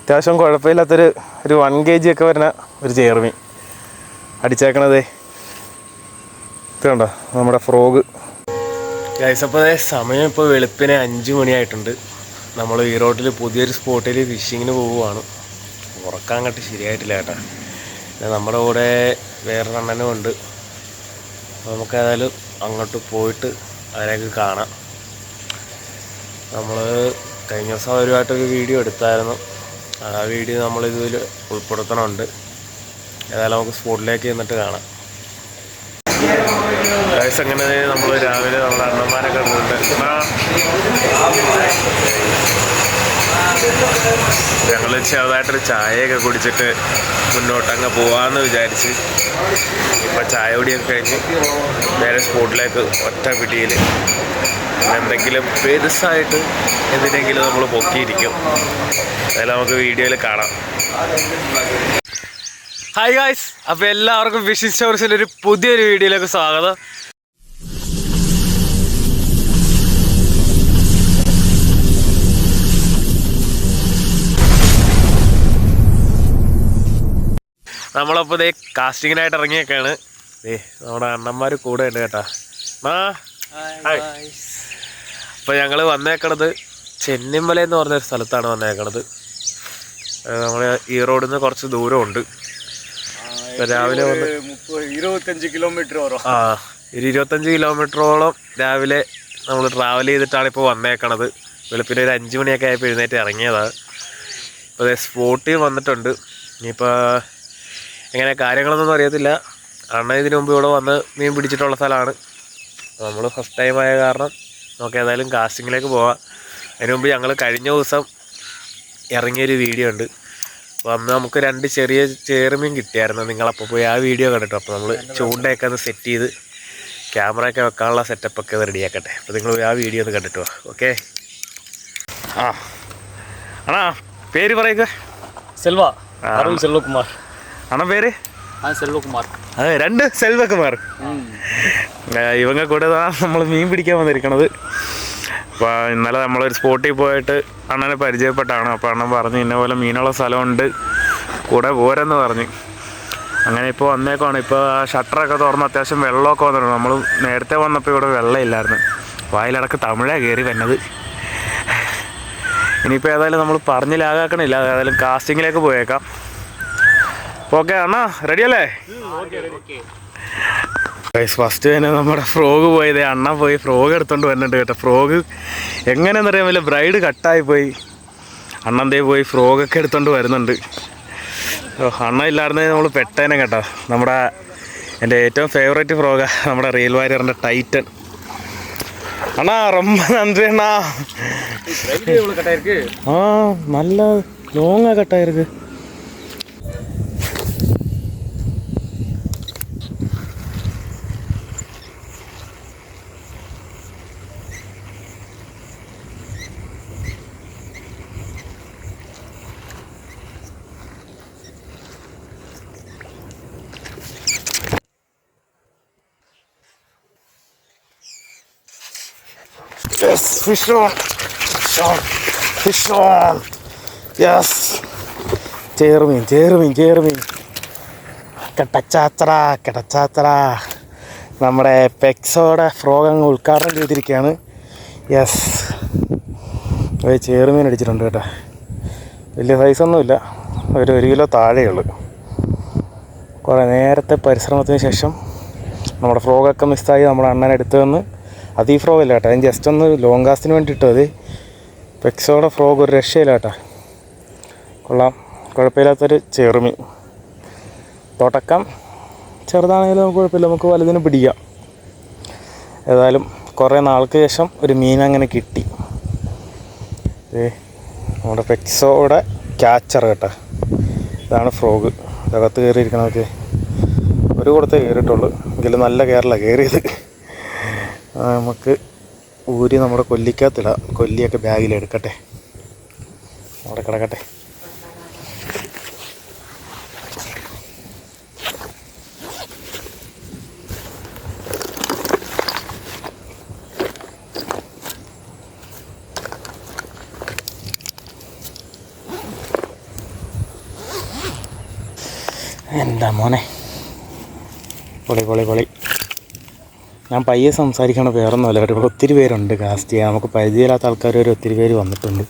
അത്യാവശ്യം കുഴപ്പമില്ലാത്തൊരു ഒരു വൺ കെ ജി ഒക്കെ വരുന്ന ഒരു ചേർമീൻ അടിച്ചേക്കണതേ. ഇത് നമ്മുടെ ഫ്രോഗ് ഗൈസപ്പോൾ സമയം ഇപ്പോൾ വെളുപ്പിനെ അഞ്ച് മണിയായിട്ടുണ്ട്. നമ്മൾ ഈ റോട്ടിൽ പുതിയൊരു സ്പോട്ടിൽ ഫിഷിങ്ങിന് പോവുകയാണ് ഉറക്കാൻ കട്ട് ശരിയായിട്ടില്ല പിന്നെ നമ്മുടെ കൂടെ വേറൊരു അണ്ണനും ഉണ്ട്. അപ്പോൾ നമുക്ക് ഏതായാലും അങ്ങോട്ട് പോയിട്ട് അതിനൊക്കെ കാണാം. നമ്മൾ കഴിഞ്ഞ ദിവസം അവരുമായിട്ടൊരു വീഡിയോ എടുത്തായിരുന്നു. ആ വീഡിയോ നമ്മൾ ഇതിൽ ഉൾപ്പെടുത്തണമുണ്ട്. ഏതായാലും നമുക്ക് സ്പോട്ടിലേക്ക് ചെന്നിട്ട് കാണാം. ഗൈസ് അങ്ങനെ നമ്മൾ രാവിലെ നമ്മുടെ അണ്ണന്മാരൊക്കെ കണ്ടിട്ടുണ്ട് ഞങ്ങൾ ചെറുതായിട്ടൊരു ചായയൊക്കെ കുടിച്ചിട്ട് മുന്നോട്ട് അങ്ങ് പോവാന്ന് വിചാരിച്ച്. ഇപ്പം ചായ കുടിയൊക്കെ കഴിഞ്ഞ് നേരെ സ്പോട്ടിലേക്ക് ഒറ്റ പിടിയിൽ എന്തെങ്കിലും പെരുസായിട്ട് എന്തിനെങ്കിലും നമ്മൾ പൊക്കിയിരിക്കും. അതെല്ലാം നമുക്ക് വീഡിയോയിൽ കാണാം. ഹായ് ഗായ്സ് അപ്പോൾ എല്ലാവർക്കും ഫിഷിംഗ് സ്റ്റോർസിന്റെ ഒരു പുതിയൊരു വീഡിയോയിലേക്ക് സ്വാഗതം. നമ്മളപ്പോൾ ഇതേ കാസ്റ്റിങ്ങിനായിട്ട് ഇറങ്ങിയൊക്കെയാണ് ഏ നമ്മുടെ അണ്ണന്മാർ കൂടെ ഉണ്ട് കേട്ടാ. ആ ഹായ്. അപ്പോൾ ഞങ്ങൾ വന്നേക്കണത് ചെന്നിമല എന്ന് പറഞ്ഞൊരു സ്ഥലത്താണ് വന്നേക്കണത്. നമ്മൾ ഈ റോഡിൽ നിന്ന് കുറച്ച് ദൂരമുണ്ട്. രാവിലെ വന്ന് ഇരുപത്തഞ്ച് കിലോമീറ്റർ ആ ഒരു ഇരുപത്തഞ്ച് കിലോമീറ്ററോളം രാവിലെ നമ്മൾ ട്രാവൽ ചെയ്തിട്ടാണ് ഇപ്പോൾ വന്നേക്കണത്. വെളുപ്പിന് ഒരു അഞ്ച് മണിയൊക്കെ ആയപ്പോൾ എഴുന്നേറ്റ് ഇറങ്ങിയതാണ് ഇപ്പോൾ അതേ സ്പോട്ടിൽ വന്നിട്ടുണ്ട്. ഇനിയിപ്പോൾ എങ്ങനെ കാര്യങ്ങളൊന്നും അറിയത്തില്ല. അണ്ണ ഇതിനു മുമ്പ് ഇവിടെ വന്ന് മീൻ പിടിച്ചിട്ടുള്ള സ്ഥലമാണ്. നമ്മൾ ഫസ്റ്റ് ടൈം ആയ കാരണം നമുക്ക് ഏതായാലും കാസ്റ്റിങ്ങിലേക്ക് പോവാം. അതിന് മുമ്പ് ഞങ്ങൾ കഴിഞ്ഞ ദിവസം ഇറങ്ങിയൊരു വീഡിയോ ഉണ്ട്. അപ്പോൾ അന്ന് നമുക്ക് രണ്ട് ചെറിയ ചേർമീൻ കിട്ടിയായിരുന്നു. നിങ്ങളപ്പോൾ പോയി ആ വീഡിയോ കണ്ടിട്ടു അപ്പോൾ നമ്മൾ ചൂണ്ടയൊക്കെ ഒന്ന് സെറ്റ് ചെയ്ത് ക്യാമറയൊക്കെ വെക്കാനുള്ള സെറ്റപ്പൊക്കെ ഒന്ന് റെഡിയാക്കട്ടെ അപ്പോൾ നിങ്ങൾ ആ വീഡിയോ ഒന്ന് കണ്ടിട്ട് ഓക്കെ? ആ. അണാ പേര് പറയുക. സെൽവ. അരുൺ സെൽവകുമാർ. അണ പേര്? സെൽവകുമാർ. അതെ രണ്ട് സെൽവകുമാർ. ഇവങ്ങ കൂടെ നമ്മൾ മീൻ പിടിക്കാൻ വന്നിരിക്കണത്. അപ്പോൾ ഇന്നലെ നമ്മളൊരു സ്പോട്ടിൽ പോയിട്ട് അണ്ണനെ പരിചയപ്പെട്ടാണ്. അപ്പോൾ അണ്ണൻ പറഞ്ഞു ഇന്ന പോലെ മീനുള്ള സ്ഥലമുണ്ട്. കൂടെ പോരെന്ന് പറഞ്ഞു. അങ്ങനെ ഇപ്പോൾ വന്നേക്കാണ് ഇപ്പോൾ ആ ഷട്ടറൊക്കെ തുറന്ന് അത്യാവശ്യം വെള്ളമൊക്കെ വന്നിട്ടുണ്ട്. നമ്മൾ നേരത്തെ വന്നപ്പോൾ ഇവിടെ വെള്ളമില്ലായിരുന്നു. വായിലടക്ക് തമിഴാണ് കയറി വന്നത്. ഇനിയിപ്പോൾ ഏതായാലും നമ്മൾ പറഞ്ഞ് ലാഗാക്കണില്ല. ഏതായാലും കാസ്റ്റിങ്ങിലേക്ക് പോയേക്കാം. ഓക്കെ അണ്ണാ റെഡിയല്ലേ ഫസ്റ്റ് തന്നെ നമ്മുടെ ഫ്രോഗ് പോയത്. അണ്ണ പോയി ഫ്രോഗ് എടുത്തോണ്ട് വന്നിട്ടുണ്ട് കേട്ടോ. ഫ്രോഗ് എങ്ങനെയെന്നറിയാൻ വല്ല ബ്രൈഡ് കട്ടായി പോയി. അണ്ണന്റെ പോയി ഫ്രോഗൊക്കെ എടുത്തോണ്ട് വരുന്നുണ്ട്. അണ്ണ ഇല്ലായിരുന്നേ നമ്മൾ പെട്ടേനെ കേട്ടോ. നമ്മുടെ എന്റെ ഏറ്റവും ഫേവറേറ്റ് ഫ്രോഗ നമ്മുടെ റെയിൽ വാരിയറിന്റെ ടൈറ്റൻ അണ്ണ റൊമ്പ നന്ദി അണ്ണാ. ആ നല്ല ലോങ്ങാ കട്ടായിരിക്കും Yes, fish on. Fish on. Fish on. Yes. ചേർമീൻ ചേർമീൻ ചേർമീൻ കട്ടച്ചാത്ര കെട്ടച്ചാത്ര നമ്മുടെ പെക്സോടെ ഫ്രോഗ് അങ്ങ് ഉദ്ഘാടനം ചെയ്തിരിക്കുകയാണ് യെസ് അത് ചേർമീൻ അടിച്ചിട്ടുണ്ട് കേട്ടോ വലിയ സൈസൊന്നുമില്ല ഒരു ഒരു കിലോ താഴെയുള്ളൂ കുറേ നേരത്തെ പരിശ്രമത്തിന് ശേഷം നമ്മുടെ ഫ്രോഗൊക്കെ മിസ്സായി നമ്മുടെ അണ്ണൻ എടുത്തു വന്ന് അത് ഈ ഫ്രോഗ് അല്ല കേട്ടോ? ഞാൻ ജസ്റ്റ് ഒന്ന് ലോങ് കാസ്റ്റിന് വേണ്ടി ഇട്ടു അത് പെക്സോടെ ഫ്രോഗ് ഒരു രക്ഷയില്ല കേട്ടോ. കൊള്ളാം. കുഴപ്പമില്ലാത്തൊരു ചെറുമീൻ തുടക്കം ചെറുതാണെങ്കിലും നമുക്ക് കുഴപ്പമില്ല. നമുക്ക് വലുതിന് പിടിക്കാം. ഏതായാലും കുറേ നാൾക്ക് ശേഷം ഒരു മീൻ അങ്ങനെ കിട്ടി. നമ്മുടെ പെക്സോടെ ക്യാച്ചർ കേട്ടോ. ഇതാണ് ഫ്രോഗ് ഇതകത്ത് കയറിയിരിക്കണമൊക്കെ ഒരു കൊടുത്തേ കയറിയിട്ടുള്ളൂ. എങ്കിലും നല്ല കയറില്ല കയറിയത് നമുക്ക് ഊരി നമ്മുടെ കൊല്ലിക്കകത്തിടാം കൊല്ലിയൊക്കെ ബാഗിലെടുക്കട്ടെ അവിടെ കിടക്കട്ടെ. എന്താ മോനെ? പൊളി പൊളി പൊളി ഞാൻ പയ്യെ സംസാരിക്കണ വേറൊന്നുമല്ല. ഇവിടെ ഒത്തിരി പേരുണ്ട് കാസ്റ്റ് ചെയ്യാൻ. നമുക്ക് പരിചയമില്ലാത്ത ആൾക്കാർ വരെ ഒത്തിരി പേര് വന്നിട്ടുണ്ട്.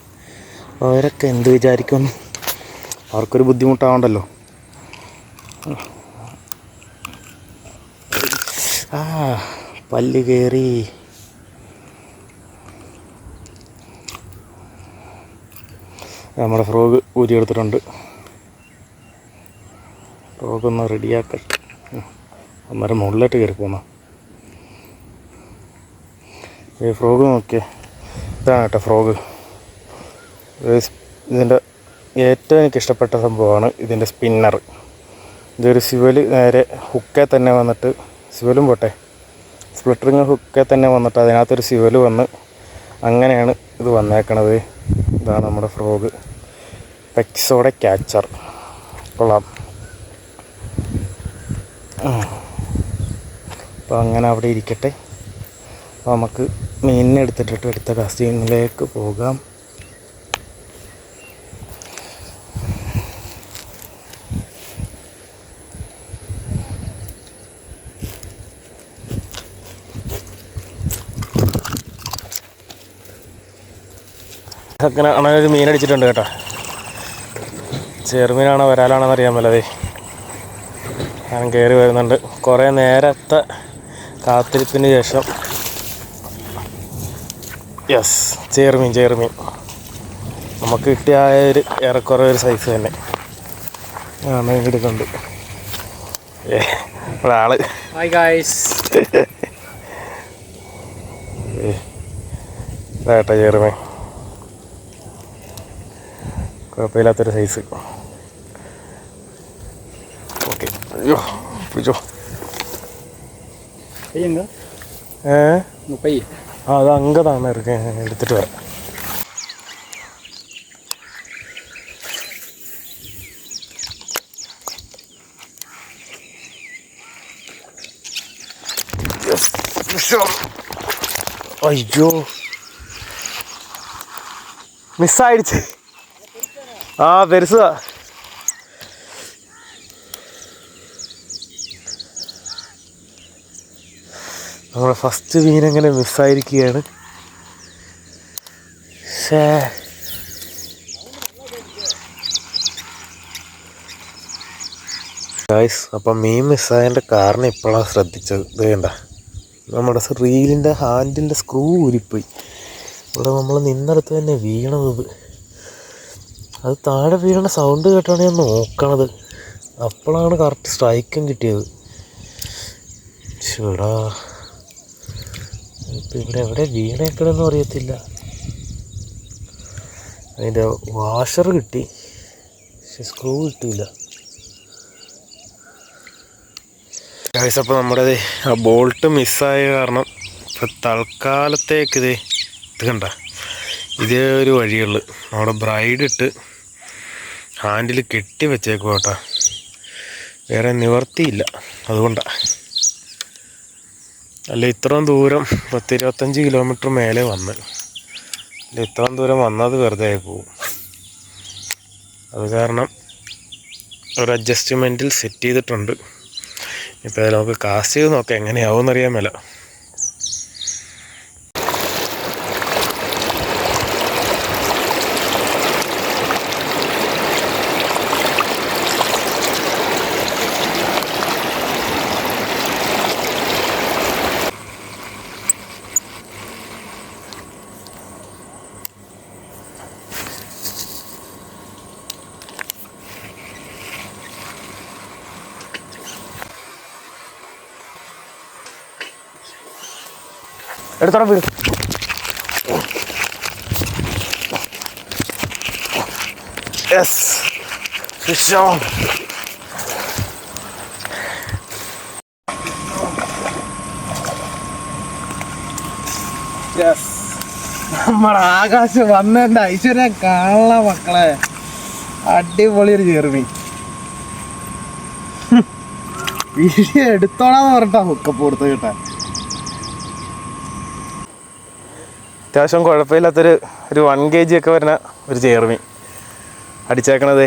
അവരൊക്കെ എന്ത് വിചാരിക്കുമെന്ന് അവർക്കൊരു ബുദ്ധിമുട്ടാവണ്ടല്ലോ. ആ പല്ല് കയറി നമ്മുടെ ഫ്രോഗ് ഊരിയെടുത്തിട്ടുണ്ട് ഫ്രോഗ് ഒന്ന് റെഡിയാക്കട്ടെ. അന്നേരം മുകളിലോട്ട് കയറി പോന്ന. ഈ ഫ്രോഗ് നോക്കിയേ. ഇതാണ് കേട്ടോ ഫ്രോഗ്. ഇതിന്റെ ഏറ്റവും എനിക്ക് ഇഷ്ടപ്പെട്ട സംഭവമാണ് ഇതിന്റെ സ്പിന്നർ. ഇതൊരു സിവൽ നേരെ ഹുക്കേ തന്നെ വന്നിട്ട് സിവലും പോട്ടെ. സ്പ്ലിറ്ററിങ് ഹുക്കേ തന്നെ വന്നിട്ട് അതിനകത്തൊരു സിവൽ വന്ന് അങ്ങനെയാണ് ഇത് വന്നേക്കണത്. ഇതാണ് നമ്മുടെ ഫ്രോഗ്. പെക്സോടെ ക്യാച്ചർ. കൊള്ളാം. അപ്പോൾ അങ്ങനെ അവിടെ ഇരിക്കട്ടെ. അപ്പോൾ നമുക്ക് മീനിനെ എടുത്തിട്ടിട്ട് അടുത്ത കാസ്റ്റിങ്ങിലേക്ക് പോകാം. അങ്ങനെ അങ്ങനെ മീൻ അടിച്ചിട്ടുണ്ട് കേട്ടോ. ചെറുമീനാണോ വരാലാണെന്ന് അറിയാൻ മേലതേ. ഞാൻ കയറി വരുന്നുണ്ട്. കുറേ നേരത്തെ കാത്തിരിപ്പിന് ശേഷം യെസ് ചേർമീൻ ചേർമീൻ നമുക്ക് കിട്ടിയ ആ ഒരു ഏറെക്കുറെ ഒരു സൈസ് തന്നെ. ആണ് എടുക്കുന്നുണ്ട് ഏ ഇവിടെ ആൾ. ഹായ് ഗായ്സ് ഇതാട്ടെ ചേർമീൻ കുഴപ്പമില്ലാത്തൊരു സൈസ് ഓക്കെ അയ്യോ പിടിച്ചോ ഏ? പയ്യ. അത് അങ്കതാണ് എടുത്തിട്ട് വരാം. അയ്യോ. മിസ്സായിടിച്ച്. ആ പെരുസതാ നമ്മുടെ ഫസ്റ്റ് മീൻ എങ്ങനെ മിസ്സായിരിക്കുകയാണ് ശ്ശേ. ഗായ്സ് അപ്പം മീൻ മിസ്സായതിന്റെ കാരണം ഇപ്പോഴാണ് ശ്രദ്ധിച്ചത്. ഇത് വേണ്ട നമ്മുടെ റീലിന്റെ ഹാൻഡിന്റെ സ്ക്രൂ ഊരിപ്പോയി. ഇവിടെ നമ്മൾ നിന്നിടത്ത് തന്നെ വീണത്. അത് താഴെ വീണ സൗണ്ട് കേട്ടാണ് ഞാൻ നോക്കണത്. അപ്പോഴാണ് കറക്റ്റ് സ്ട്രൈക്കും കിട്ടിയത്. ചേടാ ഇപ്പം ഇവിടെ എവിടെ വീണേക്കണമെന്നും അറിയത്തില്ല. അതിന്റെ വാഷർ കിട്ടി. പക്ഷെ സ്ക്രൂ കിട്ടിയില്ല ഗൈസ് അപ്പോൾ നമ്മുടെ ആ ബോൾട്ട് മിസ്സായ കാരണം ഇപ്പം തൽക്കാലത്തേക്ക് ഇതേ ഇത് കണ്ട. ഇതേ ഒരു വഴിയുള്ളു. നമ്മുടെ ബ്രൈഡ് ഇട്ട് ഹാൻഡിൽ കെട്ടി വെച്ചേക്കും കേട്ടോ വേറെ നിവർത്തിയില്ല. അതുകൊണ്ടാണ് അല്ല ഇത്രയും ദൂരം പത്തിരുപത്തഞ്ച് കിലോമീറ്റർ മേലെ വന്ന്. അല്ല ഇത്രയും ദൂരം വന്നത് വെറുതെ ആയി പോവും. അത് കാരണം ഒരു അഡ്ജസ്റ്റ്മെന്റിൽ സെറ്റ് ചെയ്തിട്ടുണ്ട്. ഇപ്പോൾ നമുക്ക് കാസ്റ്റ് ചെയ്ത് നോക്കാം എങ്ങനെയാവും എന്നറിയാൻ മേല. എടുത്തോടെ വീട്. യെസ് ഫിഷോ യെസ് നമ്മുടെ ആകാശം വന്നതിന്റെ ഐശ്വര്യം കാണല മക്കളെ. അടിപൊളി ഒരു ചേർമി വീഡിയോ എടുത്തോളാന്ന് പറഞ്ഞിട്ടാ ഹുക്കപ്പ് കൊടുത്ത് കേട്ടാ. അത്യാവശ്യം കുഴപ്പമില്ലാത്തൊരു ഒരു വൺ കെ ജി ഒക്കെ വരുന്ന ഒരു ചേർമീൻ അടിച്ചേക്കണതേ.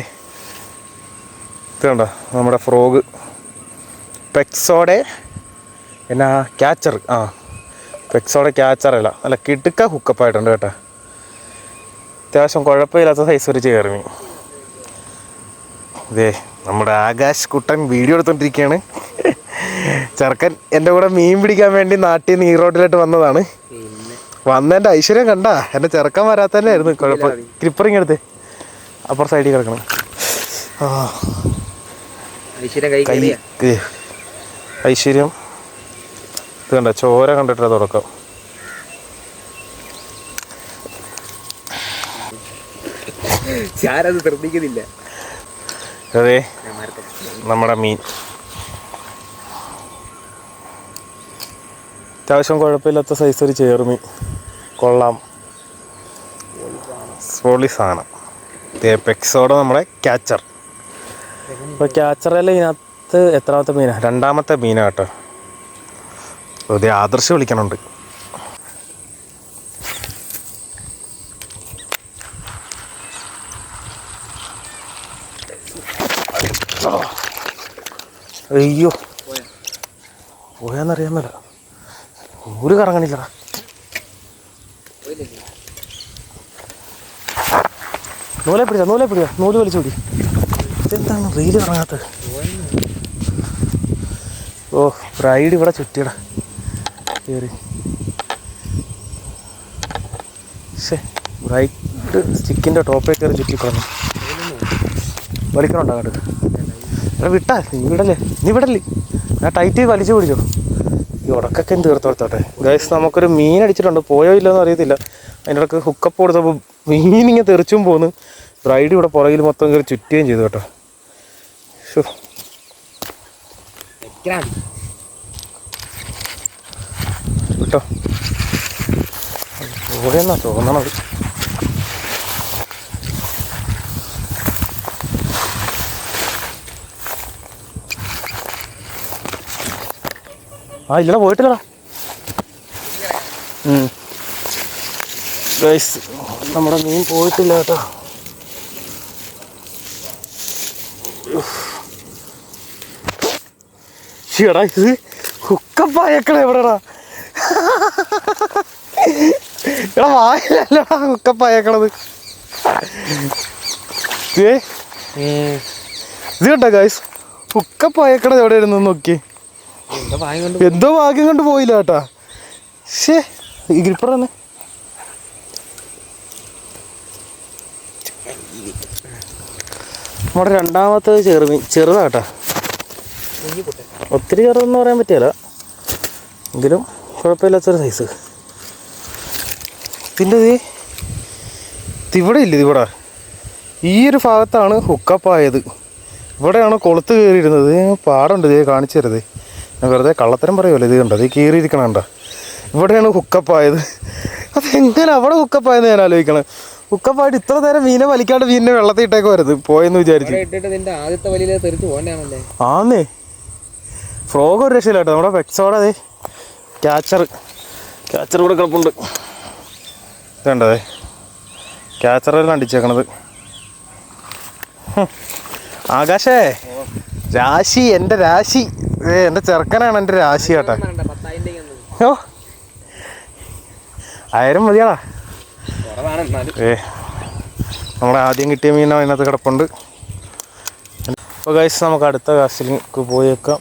ഇത് നമ്മുടെ ഫ്രോഗ് പെക്സോടെ എന്നാ ക്യാച്ചർ ആ പെക്സോടെ ക്യാച്ചറല്ല അല്ല. കിടുക്ക ഹുക്കപ്പായിട്ടുണ്ട് കേട്ടോ. അത്യാവശ്യം കുഴപ്പമില്ലാത്ത സൈസ് ഒരു ചേർമി ഇതേ നമ്മുടെ ആകാശ് കുട്ടൻ വീഡിയോ എടുത്തോണ്ടിരിക്കുകയാണ് ചെറുക്കൻ എന്റെ കൂടെ മീൻ പിടിക്കാൻ വേണ്ടി നാട്ടിൽ നിന്ന് ഈ റോഡിലോട്ട് വന്നതാണ്. വന്നതിന്റെ ഐശ്വര്യം കണ്ട. എന്റെ ചെറുക്കൻ വരാത്തല്ലായിരുന്നു കുഴപ്പം. ക്രിപ്പറിങ് എടുത്ത്. അപ്പുറ സൈഡിൽ കിടക്കണം. ഐശ്വര്യ ഇത് കണ്ട? ചോര കണ്ടിട്ടാ തുടക്കം. ഞാനത് ശ്രദ്ധിക്കുന്നില്ല അതെ. നമ്മുടെ മീൻ. അത്യാവശ്യം കുഴപ്പമില്ലാത്ത സൈസ് ഒരു ചേർമി കൊള്ളാം. സോളി സാധനം. പെക്സോടെ നമ്മുടെ ക്യാച്ചർ അപ്പോൾ ക്യാച്ചറെല്ലാം ഇതിനകത്ത് എത്രാമത്തെ മീനാണ് രണ്ടാമത്തെ മീനാണ് കേട്ടോ. ഇത് ആദർശ് വിളിക്കണുണ്ട്. അയ്യോ. പോയാന്നറിയാൻ മേല. ഒരു കറങ്ങണില്ലടാ. നൂലെ പിടിച്ച നൂലെ പിടിച്ച. നൂൽ വലിച്ചു പിടി. എന്താണ് റീൽ കറങ്ങാത്തത്? ഓ റൈഡ് ഇവിടെ ചുറ്റിയടാ. കയറി ശേ റൈഡ് സ്റ്റിക്കിന്റെ ടോപ്പേ കയറി ചുറ്റിക്കളഞ്ഞു വലിക്കണുണ്ടോ അങ്ങോട്ട്. വിട്ടാ നീ വിടല്ലേ? നീ വിടല്ലേ? ഞാൻ ടൈറ്റ് വലിച്ചു പിടിച്ചോ. ഈ ഉടക്കൊക്കെ തീർത്തോടത്തോട്ടെ ഗൈസ് നമുക്കൊരു മീൻ അടിച്ചിട്ടുണ്ട്. പോയോ ഇല്ലെന്ന് അറിയത്തില്ല. അതിന്റെ ഇടയ്ക്ക് ഹുക്കപ്പ് കൊടുത്തപ്പോൾ മീൻ ഇങ്ങനെ തെറിച്ചും പോന്ന്. ബ്രൈഡ് ഇവിടെ പുറകിൽ മൊത്തം കയറി ചുറ്റുകയും ചെയ്തു കേട്ടോ. കേട്ടോ. പോയെന്നാ തോന്നണത്. ആ ഇല്ലടാ പോയിട്ടില്ലടാ. ഗൈസ് നമ്മുടെ മീൻ പോയിട്ടില്ല കേട്ടോ. എടാ ഇത് ഹുക്കപ്പായക്കളെ എവിടെടാ എടാ വായിലല്ലടാ ഹുക്കപ്പായക്കളത് ഏ ഇത് കേട്ടോ ഗൈസ് ഹുക്കപ്പായക്കണത് എവിടെയായിരുന്നു നോക്കി എന്താ ഭാഗ്യം കൊണ്ട് പോയില്ല കേട്ടാ. ഷേ ഈ ഗ്രിപ്പർ തന്നെ. നമ്മുടെ രണ്ടാമത്തെ ചെറുമീൻ ചെറുതാട്ടാ. ഒത്തിരി ചെറുതെന്ന് പറയാൻ പറ്റിയല്ല എങ്കിലും കുഴപ്പമില്ലാത്തൊരു സൈസ് പിന്നെ ഇത് ഇവിടെ ഇല്ല ഇതിവിടെ. ഈ ഒരു ഭാഗത്താണ് ഹുക്കപ്പായത് ഇവിടെയാണ് കൊളുത്ത് കയറിയിരുന്നത്. പാടുണ്ട് ഇത് കാണിച്ചു തരുത് വെറുതെ കള്ളത്തരം പറയുമല്ലോ ഇത് കണ്ടോ? ഇത് കീറിയിരിക്കണം കണ്ടോ? ഇവിടെയാണ് ഹുക്കപ്പായത് അത് അതെങ്ങനെ അവിടെ ഹുക്കപ്പായെന്ന് ഞാൻ ആലോചിക്കണം? ഹുക്കപ്പായിട്ട് ഇത്ര നേരം മീനെ വലിക്കാണ്ട് മീനിനെ വെള്ളത്തിൽ ഇട്ടേക്ക് വരുന്നത് പോയെന്ന് വിചാരിച്ചു. ആന്നേ. ഫ്രോഗ് ഒരു രക്ഷയില്ല കേട്ടോ നമ്മുടെ പെക്സോടെ അതെ ക്യാച്ചർ ക്യാച്ചർ കൂടെ കിടപ്പുണ്ട്. ഇതുണ്ടതേ. ക്യാച്ചറെല്ലാം അടിച്ചേക്കണത്. ആകാശേ. രാശി എന്റെ രാശി. എന്റെ ചെറുക്കനാണ് എന്റെ രാശി കേട്ടാ. ഓ ആയിരം മതിയാടാ. ഏ നമ്മൾ ആദ്യം കിട്ടിയ മീനോ അതിനകത്ത് കിടപ്പുണ്ട്. അപ്പോൾ ഗൈസ് നമുക്ക് അടുത്ത കാസിലേക്ക് പോയേക്കാം.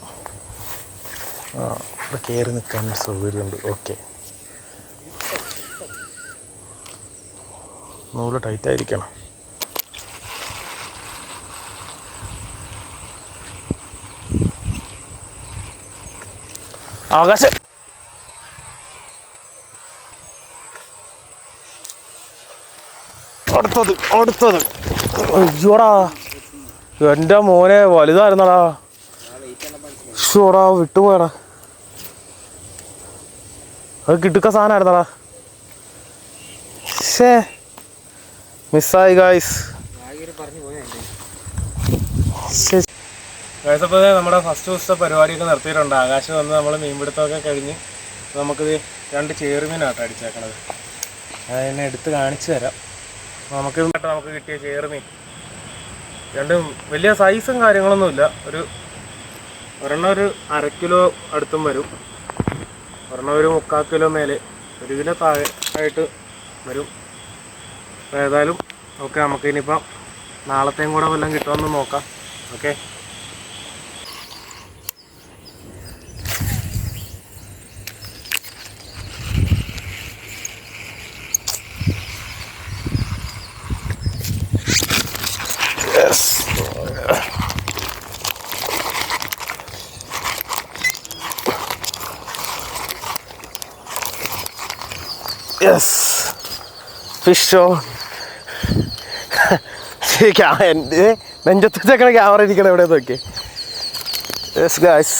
ആ കയറി നിൽക്കാൻ സൗകര്യമുണ്ട്. ഓക്കെ നൂൽ ടൈറ്റ് ആയിരിക്കണം. ആകാശം. അടുത്തത് അടുത്തത്. അയ്യോടാ എന്റെ മോനെ വലുതായിരുന്നടാ. ഷോടാ വിട്ടുപോയടാ. അത് കിട്ടുക്ക സാധനമായിരുന്നടാ. ഷേ മിസ്സായി ഗായ്സ് പറഞ്ഞു പോയാ ഗായ്സ് അപ്പോൾ നമ്മുടെ ഫസ്റ്റ് ദിവസത്തെ പരിപാടിയൊക്കെ നിർത്തിയിട്ടുണ്ട്. ആകാശം വന്ന് നമ്മൾ മീൻപിടുത്തമൊക്കെ കഴിഞ്ഞ് നമുക്കിത് രണ്ട് ചേറുമീനാട്ടോ അടിച്ചേക്കണത്. അതിനെ എടുത്ത് കാണിച്ചു തരാം. നമുക്ക് നമുക്ക് കിട്ടിയ ചേറുമീൻ. രണ്ടും വലിയ സൈസും കാര്യങ്ങളൊന്നുമില്ല ഒരു ഒരെണ്ണം ഒരു അര കിലോ അടുത്തും വരും. ഒരെണ്ണം ഒരു മുക്കാൽ കിലോ മേലെ. ഒരു കിലോ താഴെ ആയിട്ട് വരും. ഏതായാലും ഓക്കെ നമുക്ക് ഇനിയിപ്പം നാളത്തെയും കൂടെ വല്ലതും കിട്ടുമെന്ന് നോക്കാം. ഓക്കെ? യെസ് ഷോ എന്റെ നെഞ്ചത്ത് വെച്ചേക്കണ ക്യാമറ ഇരിക്കണം എവിടെ നോക്കി യെസ് ഗായ്സ്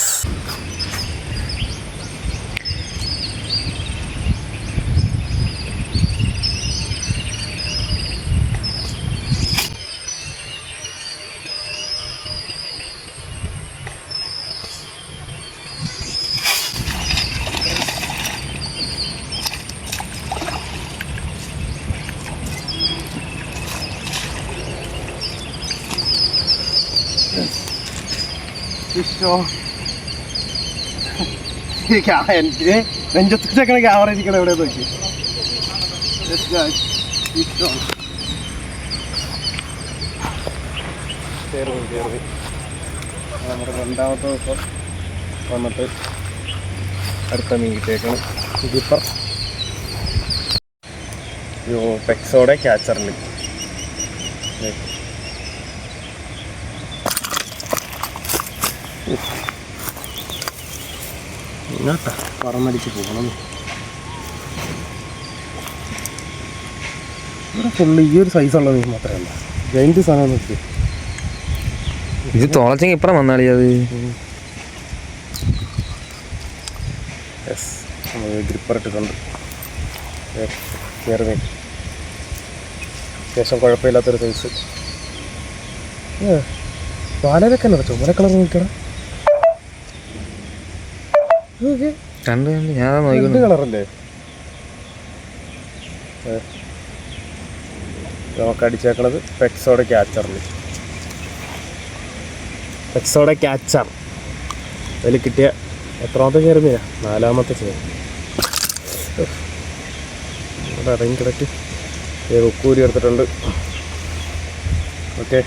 ഫിഷോ എന്റെ നെഞ്ചത്ത് വെച്ചേക്കണ ക്യാമറ ഇരിക്കണം എവിടെ നോക്കി. ഫിഷോ കയറി കയറി നമ്മുടെ രണ്ടാമത്തെ ദിവസം വന്നിട്ട് അടുത്ത മീൻ കിട്ടിയേക്കണം. യോ പെക്സോടെ ക്യാച്ചറിൽ ഇങ്ങോട്ടാ. പറമടിച്ച് പോകണം. ഇവിടെ ഫുള്ള് ഈ ഒരു സൈസുള്ള മീൻ മാത്രമേ ഉള്ളൂ. ജയിന്റ് സാധനം നോക്കി ഇത് തുളച്ചെങ്കിൽ ഇപ്പറം വന്നാളി അത്? യെസ് ഗ്രിപ്പർ ഇട്ടിട്ടുണ്ട്. കയറി മീൻ. അത്യാവശ്യം കുഴപ്പമില്ലാത്തൊരു സൈസ് പാലരൊക്കെ അല്ല ചുമല കളർ നോക്കണം കണ്ട് കണ്ട് ഞാൻ നോക്കിക്കൊണ്ട് കളറല്ലേ? നമുക്ക് അടിച്ചേക്കണത് പെക്സോടെ ക്യാച്ചറിൽ പെക്സോടെ ക്യാച്ചർ അതിൽ കിട്ടിയ എത്രാമത്തെ ചേർന്നില്ല നാലാമത്തെ ചേർ ഇവിടെ ഇറങ്ങി കിടക്ക്. ഉക്കൂരി എടുത്തിട്ടുണ്ട്. ഓക്കെ.